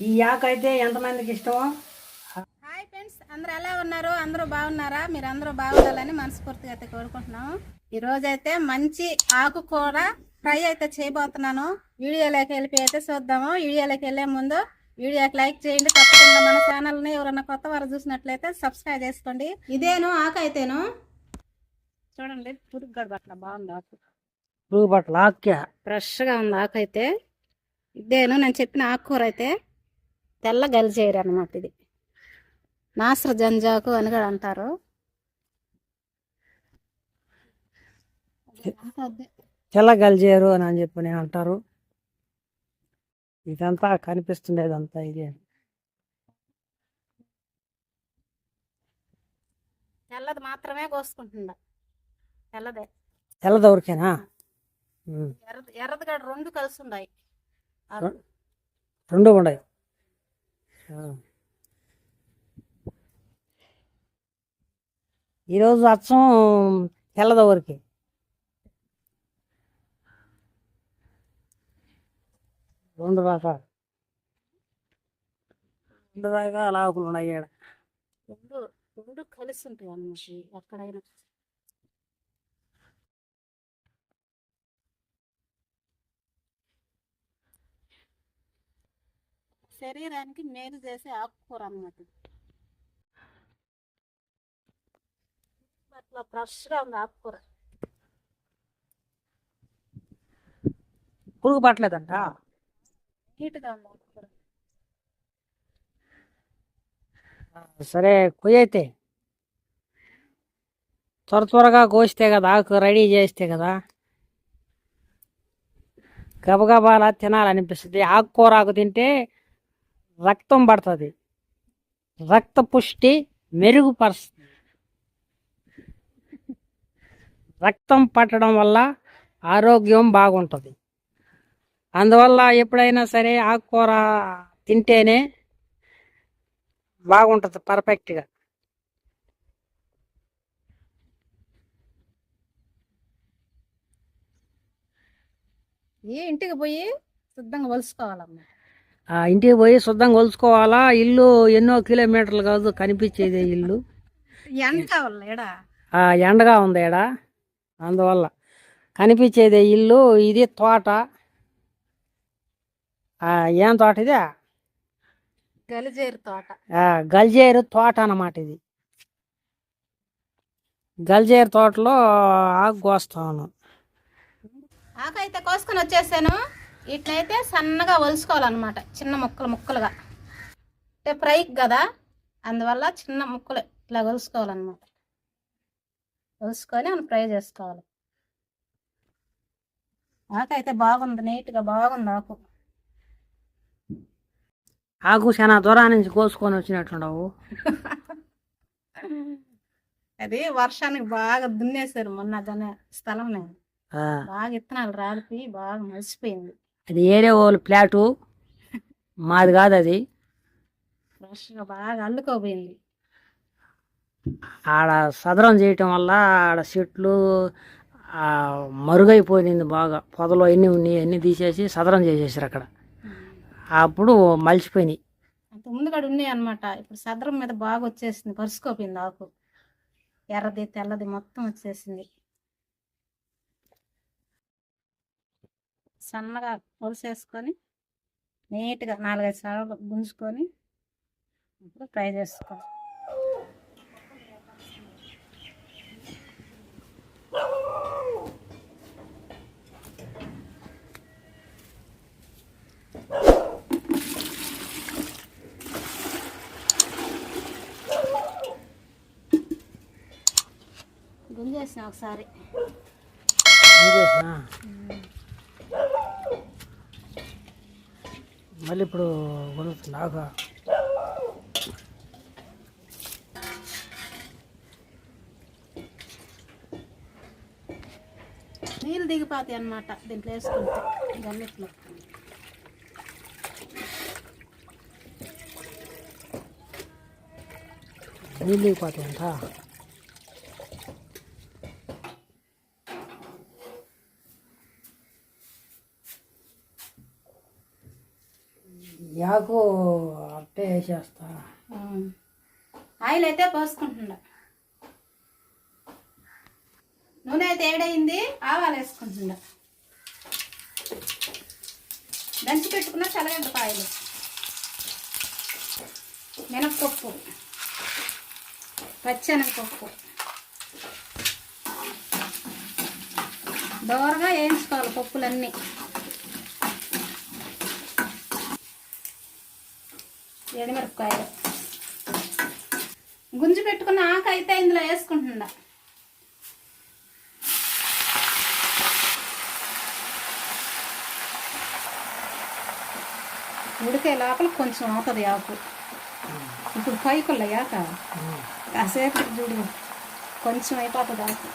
ఈ ఆకు అయితే ఎంతమందికి ఇష్టమో హాయ్ ఫ్రెండ్స్ అందరూ ఎలా ఉన్నారు? అందరూ బాగున్నారా? మీరు అందరూ బాగుండాలని మనస్ఫూర్తిగా అయితే కోరుకుంటున్నాము. ఈ రోజు అయితే మంచి ఆకుకూర ఫ్రై అయితే చేయబోతున్నాను. వీడియోలోకి వెళ్ళి అయితే చూద్దాము. వీడియోలోకి వెళ్ళే ముందు వీడియోకి లైక్ చేయండి. తప్పకుండా మన ఛానల్ని ఎవరైనా కొత్త వారు చూసినట్లయితే సబ్స్క్రైబ్ చేసుకోండి. ఇదేను ఆకు అయితేను? చూడండి పురుగు గడబట్ల బాగుంది ఆకు. పురుగు పట్ల ఆక్య ఫ్రెష్గా ఉంది ఆకు అయితే. ఇదేను నేను చెప్పిన ఆకుకూర అయితే. తెల్ల గలిచేయరు అనమాట ఇది. నాసర జంజాకు అని కూడా అంటారు. తెల్ల గలిజేరు అని అని చెప్పి నేను అంటారు. ఇదంతా కనిపిస్తుండేదంతా ఇదే. తెల్లది మాత్రమే కోసుకుంటుందా తెల్లదే. తెల్లది ఉమ్. ఎర్రది ఎర్రది కూడా రెండు కలిసి ఉన్నాయి రెండు ఉన్నాయి. ఈరోజు అచ్చం తెల్లది ఊరికి. రెండు రకాలు రెండు రకాల ఆకులు ఉన్నాయి రెండు రెండు కలిసి ఉంటాయి అన్నమాట ఎక్కడైనా. శరీరానికి మేలు చేసే ఆకుకూర అన్నమాట. ఇది. అట్లా ఫ్రెష్గా ఉంది ఆకుకూర. పురుగు పట్టలేదంట? నీట్గా ఉంది ఆకుకూర సరే కొయ్యైతే త్వర త్వరగా కోస్తే కదా ఆకు రెడీ చేస్తే కదా. గబగబాలా తినాలనిపిస్తుంది. ఆకుకూర ఆకు తింటే రక్తం పడుతుంది. రక్త పుష్టి మెరుగుపరుస్తుంది. రక్తం పట్టడం వల్ల ఆరోగ్యం బాగుంటుంది. అందువల్ల ఎప్పుడైనా సరే ఆకుకూర తింటేనే బాగుంటుంది పర్ఫెక్ట్గా. ఏ ఇంటికి పోయి శుద్ధంగా వలుసుకోవాలమ్మా. ఇంటికి పోయి శుద్ధంగా కొలుచుకోవాలా ఇల్లు ఎన్నో కిలోమీటర్లు కాదు కనిపించేదే ఇల్లు. ఎండ ఎండగా ఉంది ఈడ అందువల్ల కనిపించేదే ఇల్లు. ఇది తోట. ఆ, ఏం తోట ఇదే? గలిజేరు తోట. గల్జేరు తోట అన్నమాట ఇది. గల్జేరు తోటలో ఆకు కోస్తాను. ఆకైతే కోసుకొని వచ్చేసాను. వీటినైతే సన్నగా వలుసుకోవాలన్నమాట చిన్న ముక్కలు ముక్కలుగా. అంటే ఫ్రైకి కదా అందువల్ల చిన్న ముక్కలు ఇట్లా వలుసుకోవాలన్నమాట వలుసుకొని మనం ఫ్రై చేసుకోవాలి. ఆకైతే బాగుంది నీట్గా బాగుంది ఆకు. ఆకు చాలా దూరం నుంచి కోసుకొని వచ్చినట్టుండవు అది వర్షానికి బాగా దున్నేశారు మొన్న దాని స్థలం ఆ, బాగా ఇత్తనాలు రాలిపి బాగా మలిసిపోయింది అది ఏరే వాళ్ళు ప్లాటు. మాది కాదు అది. ఫ్రెష్గా బాగా అల్లుకోపోయింది ఆడ సదరం చేయటం వల్ల ఆడ చెట్లు మరుగైపోయింది బాగా. పొదలో ఎన్ని ఉన్నాయి అన్ని తీసేసి సదరం చేసేసారు అక్కడ. అప్పుడు మలిచిపోయినాయి. అంత ముందు కూడా ఉన్నాయి అనమాట ఇప్పుడు సదరం మీద బాగా వచ్చేసింది. పరుచుకోపోయింది ఆకు. ఎర్రది తెల్లది మొత్తం వచ్చేసింది. సన్నగా పొలిసేసుకొని నీట్గా నాలుగైదు సార్లు గుంజుకొని ఇప్పుడు ఫ్రై చేసుకోవాలి. గుంజేసిన ఒకసారి ఏం చేసినా మళ్ళీ ఇప్పుడు కొనుక్కుతుంది ఆకు నీళ్ళు దిగిపోతాయి అన్నమాట దీంట్లో వేసుకుంటే. గన్నిట్లో నీళ్ళు అయిపోతాయంట ఈ యాకు అట్టే వేసేస్తా ఆయిల్ అయితే పోసుకుంటుండ నూనె అయితే ఏడైంది ఆవాలు వేసుకుంటుండ దంచి పెట్టుకున్న చల్లగడ్డ పాయలు మినప్పప్పు. పచ్చెనగపప్పు దోరగా వేయించుకోవాలి పప్పులన్నీ. ఎండుమిరపకాయలు. గుంజి పెట్టుకున్న ఆకు అయితే ఇందులో వేసుకుంటుండ ఉడికే లోపల కొంచెం అవుతుంది ఆకు. ఇప్పుడు పైకుల్ల యాక కాసేపు చూడు. కొంచెం అయిపోతుంది ఆకు.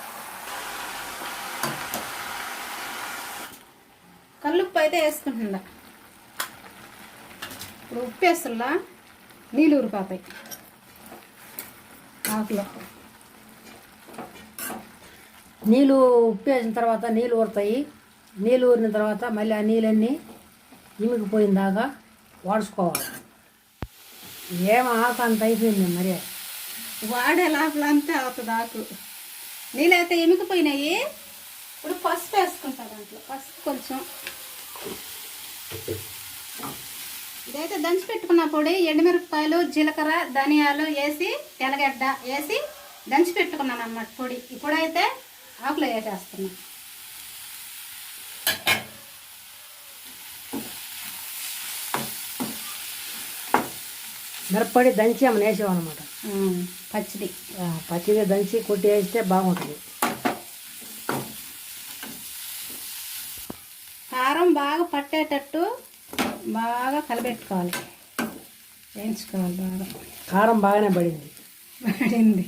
కల్లుప్పు అయితే వేసుకుంటుందా ఇప్పుడు ఉప్పు వేస్తుల్లా నీళ్ళు ఊరిపోతాయి ఆకులో. నీళ్ళు ఉప్పు వేసిన తర్వాత నీళ్ళు ఊరుతాయి. నీళ్ళు ఊరిన తర్వాత మళ్ళీ ఆ నీళ్ళన్నీ ఇమిగిపోయిన దాకా వాడుచుకోవాలి. ఏం ఆకు అంత అయిపోయింది మరి? వాడే లోపల అంతే అవుతుంది ఆకు. నీళ్ళైతే ఎమికిపోయినాయి ఇప్పుడు పసుపు వేసుకుంటా దాంట్లో. పసుపు కొంచెం. ఇదైతే దంచి పెట్టుకున్న పొడి ఎండుమిరపకాయలు జీలకర్ర ధనియాలు వేసి తెల్లగడ్డ వేసి దంచి పెట్టుకున్నాను అన్నమాట పొడి. ఇప్పుడైతే ఆకులో వేసేస్తున్నాను. మిరప్పొడి దంచి ఆమె వేసామన్నమాట ఉమ్, పచ్చిది. పచ్చిగా దంచి కొట్టి వేస్తే బాగుంటుంది. కారం బాగా పట్టేటట్టు బాగా కలబెట్టుకోవాలి. వేయించుకోవాలి బాగా. కారం బాగానే పడింది. పడింది.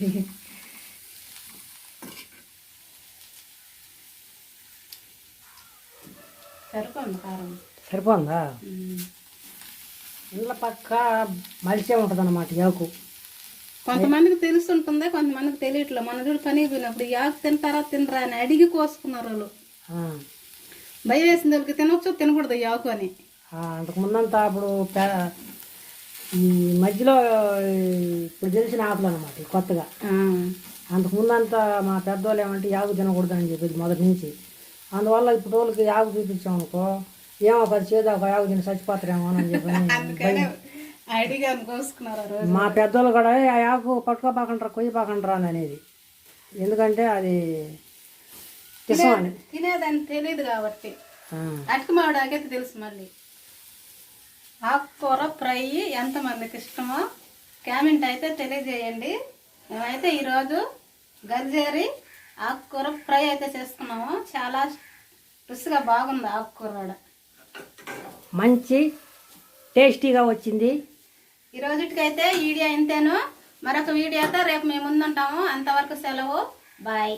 సరిపోంది కారం. సరిపోందా. ఇళ్ళ పక్క మలిసే ఉంటుంది అన్నమాట యాకు. కొంతమందికి తెలుసు ఉంటుంది కొంతమందికి తెలియట్లేదు మన చూడు పనికి పోయినప్పుడు ఆకు తింటారా తినరా అని అడిగి కోసుకున్నారు వాళ్ళు. భయం వేసిన వాళ్ళకి తినొచ్చు తినకూడదు ఆకు అని. ఆ, అంతకు ముందంతా అప్పుడు ఈ మధ్యలో ఇప్పుడు తెలిసిన ఆకులు అనమాట కొత్తగా. ఆ, అంతకు ముందంతా మా పెద్దవాళ్ళు ఏమంటే యాగు తినకూడదు అని చెప్పేది మొదటి నుంచి. అందువల్ల ఇప్పుడు వాళ్ళకి యాగు చూపించామనుకో ఏమో పది చేదాక యాగు తిని చచ్చిపోతారేమో అని చెప్పి మా పెద్దోళ్ళు కూడా "ఏ, ఆ యాకు పట్టుకోపాకంటారా కొయ్యపాకంటారా అని అనేది. ఎందుకంటే అది తినేదాన్ని తెలియదు కాబట్టి. అటుకు మామిడాకైతే తెలుసు మళ్ళీ. ఆకుకూర ఫ్రై ఎంతమందికి ఇష్టమో కామెంట్ అయితే తెలియజేయండి. మేమైతే ఈరోజు గర్జేరి ఆకుకూర ఫ్రై అయితే చేసుకున్నాము. చాలా రుచిగా బాగుంది ఆకుకూర కూడా. మంచి టేస్టీగా వచ్చింది. ఈ రోజుటికైతే వీడియో ఇంతేను. మరొక వీడియోతో రేపు మేము ముందుంటాము. అంతవరకు సెలవు. బాయ్.